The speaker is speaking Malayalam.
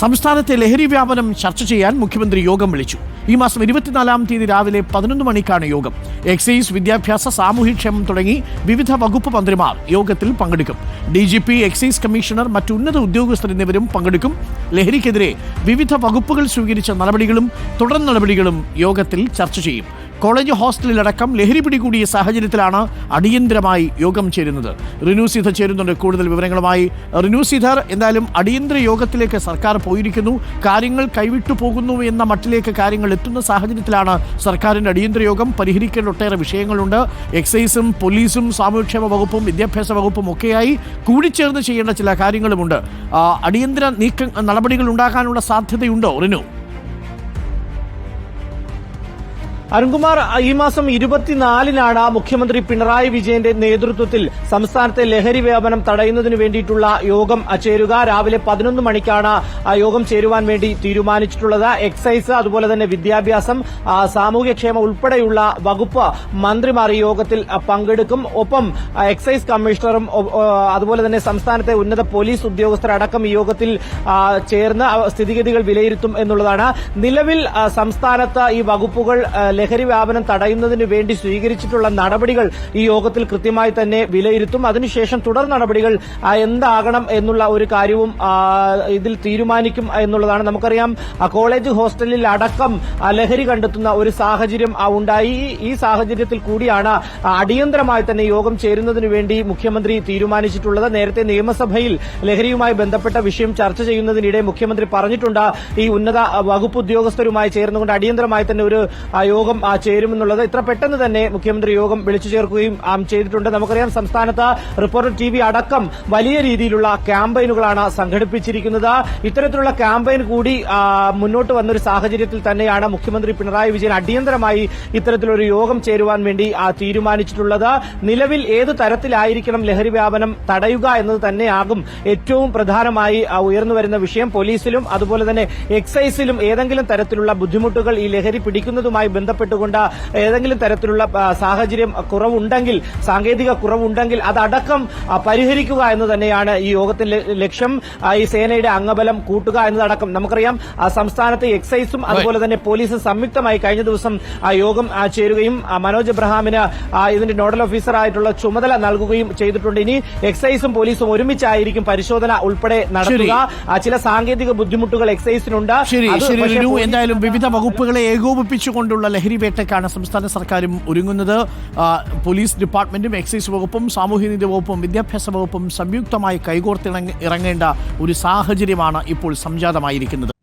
സംസ്ഥാനത്തെ ലഹരി വ്യാപനം ചർച്ച ചെയ്യാൻ മുഖ്യമന്ത്രി യോഗം വിളിച്ചു. ഈ മാസം ഇരുപത്തിനാലാം തീയതി രാവിലെ പതിനൊന്ന് മണിക്കാണ് യോഗം. എക്സൈസ് വിദ്യാഭ്യാസ സാമൂഹ്യക്ഷേമം തുടങ്ങി വിവിധ വകുപ്പ് മന്ത്രിമാർ യോഗത്തിൽ പങ്കെടുക്കും. D G P excise commissioner മറ്റു ഉന്നത ഉദ്യോഗസ്ഥർ എന്നിവരും പങ്കെടുക്കും. ലഹരിക്കെതിരെ വിവിധ വകുപ്പുകൾ സ്വീകരിച്ച നടപടികളും തുടർ നടപടികളും യോഗത്തിൽ ചർച്ച ചെയ്യും. കോളേജ് ഹോസ്റ്റലിലടക്കം ലഹരി പിടികൂടിയ സാഹചര്യത്തിലാണ് അടിയന്തരമായി യോഗം ചേരുന്നത്. റിനു സീധർ ചേരുന്നുണ്ട്. കൂടുതൽ വിവരങ്ങളുമായി റിനു സീധർ എന്തായാലും അടിയന്തര യോഗത്തിലേക്ക് സർക്കാർ പോയിരിക്കുന്നു. കാര്യങ്ങൾ കൈവിട്ടു പോകുന്നു എന്ന മട്ടിലേക്ക് കാര്യങ്ങൾ എത്തുന്ന സാഹചര്യത്തിലാണ് സർക്കാരിന്റെ അടിയന്തര യോഗം. പരിഹരിക്കേണ്ട ഒട്ടേറെ വിഷയങ്ങളുണ്ട്. എക്സൈസും പോലീസും സാമൂഹ്യക്ഷേമ വകുപ്പും വിദ്യാഭ്യാസ വകുപ്പും ഒക്കെയായി കൂടിച്ചേർന്ന് ചെയ്യേണ്ട ചില കാര്യങ്ങളുമുണ്ട്. അടിയന്തര നീക്ക നടപടികൾ ഉണ്ടാകാനുള്ള സാധ്യതയുണ്ടോ റിനു? അരുൺകുമാർ ഈ മാസം ഇരുപത്തിനാലിനാണ് മുഖ്യമന്ത്രി പിണറായി വിജയന്റെ നേതൃത്വത്തിൽ സംസ്ഥാനത്തെ ലഹരി വ്യാപനം തടയുന്നതിന് വേണ്ടിയിട്ടുള്ള യോഗം ചേരുക. രാവിലെ പതിനൊന്ന് മണിക്കാണ് യോഗം ചേരുവാൻ വേണ്ടി തീരുമാനിച്ചിട്ടുള്ളത്. എക്സൈസ് അതുപോലെ തന്നെ വിദ്യാഭ്യാസം സാമൂഹ്യക്ഷേമം ഉൾപ്പെടെയുള്ള വകുപ്പ് മന്ത്രിമാർ യോഗത്തിൽ പങ്കെടുക്കും. ഒപ്പം എക്സൈസ് കമ്മീഷണറും അതുപോലെ തന്നെ സംസ്ഥാനത്തെ ഉന്നത പോലീസ് ഉദ്യോഗസ്ഥരടക്കം ഈ യോഗത്തിൽ ചേർന്ന് സ്ഥിതിഗതികൾ വിലയിരുത്തും എന്നുള്ളതാണ്. നിലവിൽ സംസ്ഥാനത്ത് ഈ വകുപ്പുകൾ ലഹരി വ്യാപനം തടയുന്നതിന് വേണ്ടി സ്വീകരിച്ചിട്ടുള്ള നടപടികൾ ഈ യോഗത്തിൽ കൃത്യമായി തന്നെ വിലയിരുത്തും. അതിനുശേഷം തുടർ നടപടികൾ എന്താകണം എന്നുള്ള ഒരു കാര്യവും ഇതിൽ തീരുമാനിക്കും എന്നുള്ളതാണ് നമുക്കറിയാം. കോളേജ് ഹോസ്റ്റലിൽ അടക്കം ലഹരി കണ്ടെത്തുന്ന ഒരു സാഹചര്യം ഉണ്ടായി. ഈ- സാഹചര്യത്തിൽ കൂടിയാണ് അടിയന്തരമായി തന്നെ യോഗം ചേരുന്നതിന് വേണ്ടി മുഖ്യമന്ത്രി തീരുമാനിച്ചിട്ടുള്ളത്. നേരത്തെ നിയമസഭയിൽ ലഹരിയുമായി ബന്ധപ്പെട്ട വിഷയം ചർച്ച ചെയ്യുന്നതിനിടെ മുഖ്യമന്ത്രി പറഞ്ഞിട്ടുണ്ട് ഈ ഉന്നത വകുപ്പ് ഉദ്യോഗസ്ഥരുമായി ചേർന്നുകൊണ്ട് അടിയന്തരമായി തന്നെ ഒരു ആ, യോഗം ചേരുമെന്നുള്ളത് ഇത്ര പെട്ടെന്ന് തന്നെ മുഖ്യമന്ത്രി യോഗം വിളിച്ചു ചേർക്കുകയും ചെയ്തിട്ടുണ്ട്. നമുക്കറിയാം സംസ്ഥാനത്ത് റിപ്പോർട്ടർ ടി അടക്കം വലിയ രീതിയിലുള്ള ക്യാമ്പയിനുകളാണ് സംഘടിപ്പിച്ചിരിക്കുന്നത്. ഇത്തരത്തിലുള്ള ക്യാമ്പയിൻ കൂടി മുന്നോട്ട് വന്നൊരു സാഹചര്യത്തിൽ തന്നെയാണ് മുഖ്യമന്ത്രി പിണറായി വിജയൻ അടിയന്തരമായി ഇത്തരത്തിലൊരു യോഗം ചേരുവാൻ വേണ്ടി തീരുമാനിച്ചിട്ടുള്ളത്. നിലവിൽ ഏത് തരത്തിലായിരിക്കണം ലഹരി വ്യാപനം തടയുക എന്നത് തന്നെയാകും ഏറ്റവും പ്രധാനമായി ഉയർന്നുവരുന്ന ഉയർന്നു വരുന്ന വിഷയം. പോലീസിലും അതുപോലെ തന്നെ എക്സൈസിലും ഏതെങ്കിലും തരത്തിലുള്ള ബുദ്ധിമുട്ടുകൾ ഈ ലഹരി പിടിക്കുന്നതുമായി ബന്ധപ്പെട്ടുകൊണ്ട് ഏതെങ്കിലും തരത്തിലുള്ള സാഹചര്യം കുറവുണ്ടെങ്കിൽ സാങ്കേതിക കുറവുണ്ടെങ്കിൽ അതടക്കം പരിഹരിക്കുക എന്ന് തന്നെയാണ് ഈ യോഗത്തിന്റെ ലക്ഷ്യം. ഈ സേനയുടെ അംഗബലം കൂട്ടുക എന്നതടക്കം. നമുക്കറിയാം സംസ്ഥാനത്ത് എക്സൈസും അതുപോലെ തന്നെ പോലീസും സംയുക്തമായി കഴിഞ്ഞ ദിവസം യോഗം ചേരുകയും മനോജ് എബ്രഹാമിന് ഇതിന്റെ നോഡൽ ഓഫീസറായിട്ടുള്ള ചുമതല നൽകുകയും ചെയ്തിട്ടുണ്ട്. ഇനി എക്സൈസും പോലീസും ഒരുമിച്ചായിരിക്കും പരിശോധന ഉൾപ്പെടെ നടത്തുക. ചില സാങ്കേതിക ബുദ്ധിമുട്ടുകൾ എക്സൈസിനുണ്ട്. എന്തായാലും വിവിധ വകുപ്പുകളെ ഏകോപിപ്പിച്ചുകൊണ്ടുള്ള ലഹരി വേട്ടയ്ക്കാണ് സംസ്ഥാന സർക്കാരും ഒരുങ്ങുന്നത്. പോലീസ് ഡിപ്പാർട്ട്മെന്റും എക്സൈസ് വകുപ്പും സാമൂഹ്യനീതി വകുപ്പും വിദ്യാഭ്യാസ വകുപ്പും സംയുക്തമായി കൈകോർത്തിണങ്ങ ഇറങ്ങേണ്ട ഒരു സാഹചര്യമാണ് ഇപ്പോൾ സംജാതമായിരിക്കുന്നത്.